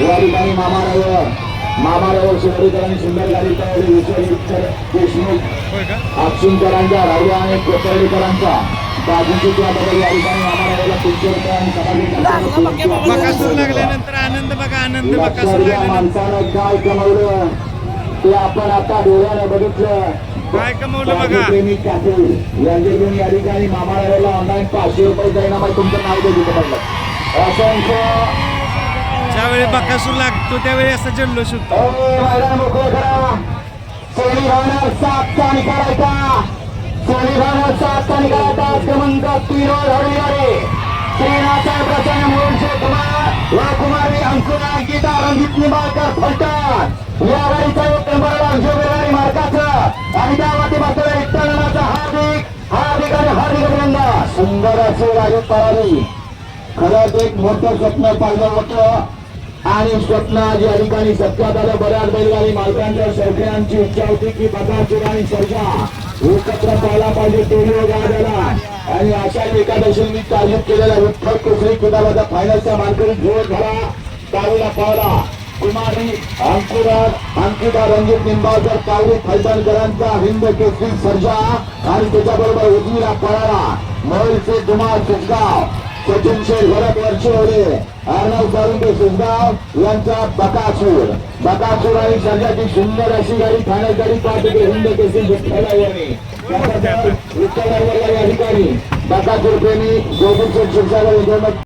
या ठिकाणी मामारावर मामारावर शिवडीकरांनी सुंदर गाडी देशमुख अक्षुंकरांचा राहुल आणि कोतर्डीकरांचा बाजूची त्या बदल या ठिकाणी मामारावरला तीनशे रुपये माणसानं काय कमवलं ते आपण आता डोळ्याने बघितलं. काय कमवलं बघा? प्रेमी ठाकूर यांचे घेऊन या ठिकाणी मामाळाला ऑनलाईन पाचशे रुपये जाईना माहिती तुमचं नाव दे तिथं पडलं असंख्य ज्यावेळी बकासूर लागतो त्यावेळी असं हार्दिक अभिनंदन. सुंदर असे राजू परारी खरंच एक मोठं स्वप्न पाहिलं होतं. आणि स्वप्न आज या ठिकाणी सत्यात आलं. बऱ्याच बैलगाडी मालकांच्या शौकीनांची इच्छा होती की बकासूर आणि सर्जा एकत्र पाहायला पाहिजे टेलिओ गाड्याला आणि अशा एकादशी मी आयोजित केलेल्या विठ्ठल कुसरी कुदाबाचा फायनलचा मानकरी जोर झाला कावीला पावला. कुमारी अंकुरात अंकिता रंजित निंबाळकर कावडी फलटणकरांचा हिंद केसरी सर्जा आणि त्याच्याबरोबर उजवीला पळाला. मोहिलचे कुमार सुसगाव सचिन शेठ भरत वर्षवडे अर्णव सारुंगे सुसगाव यांचा बकासूर. बकासूर आणि सर्जाची सुंदर अशी गाडी गाडी पाहते हिंद केसरी विठ्ठलावरणी विठ्ठलावरला या ठिकाणी बकासूर प्रेमी शिरसागर यांच्याकडून